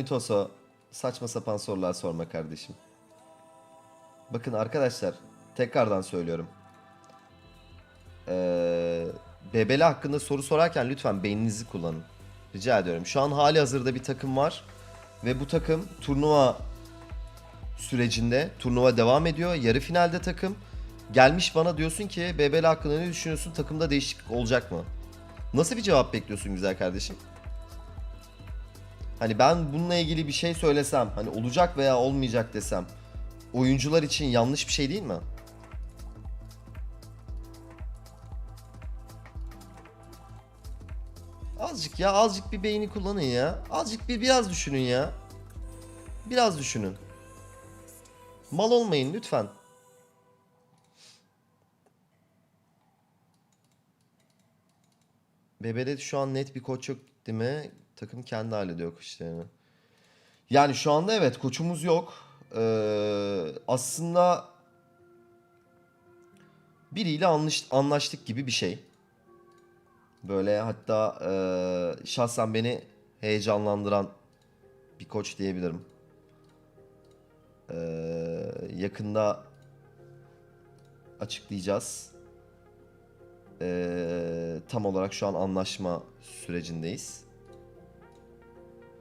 Mitoso saçma sapan sorular sorma kardeşim. Bakın arkadaşlar tekrardan söylüyorum. Ee, BBL hakkında soru sorarken lütfen beyninizi kullanın. Rica ediyorum. Şu an hali hazırda bir takım var. Ve bu takım turnuva sürecinde. Turnuva devam ediyor. Yarı finalde takım. Gelmiş bana diyorsun ki BBL hakkında ne düşünüyorsun? Takımda değişiklik olacak mı? Nasıl bir cevap bekliyorsun güzel kardeşim? Hani ben bununla ilgili bir şey söylesem, hani olacak veya olmayacak desem, oyuncular için yanlış bir şey değil mi? Azıcık ya, azıcık bir beyni kullanın ya. Azıcık bir biraz düşünün ya. Biraz düşünün. Mal olmayın lütfen. BB'de şu an net bir koç yok değil mi? Takım kendi hallediyor işlerini. Yani şu anda evet koçumuz yok. Ee, aslında biriyle anlaş, anlaştık gibi bir şey. Böyle hatta e, şahsen beni heyecanlandıran bir koç diyebilirim. Ee, yakında açıklayacağız. Ee, tam olarak şu an anlaşma sürecindeyiz.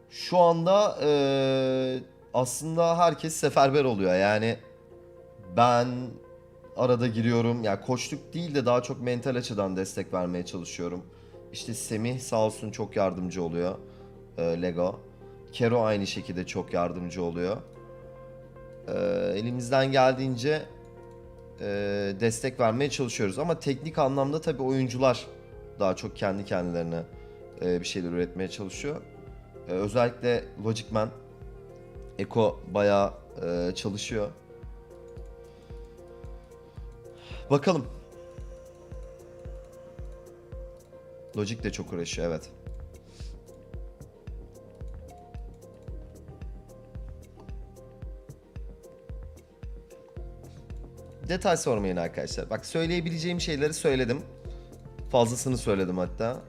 Şu anda ee, aslında herkes seferber oluyor. Yani ben arada giriyorum. Ya yani koçluk değil de daha çok mental açıdan destek vermeye çalışıyorum. İşte Semih sağ olsun çok yardımcı oluyor. ee, Lego. Kero aynı şekilde çok yardımcı oluyor. Ee, elimizden geldiğince e, destek vermeye çalışıyoruz. Ama teknik anlamda tabii oyuncular daha çok kendi kendilerine e, bir şeyler üretmeye çalışıyor. E, özellikle Logic Man, Eko bayağı e, çalışıyor. Bakalım. Logic de çok uğraşıyor evet. Detay sormayın arkadaşlar. Bak söyleyebileceğim şeyleri söyledim. Fazlasını söyledim hatta.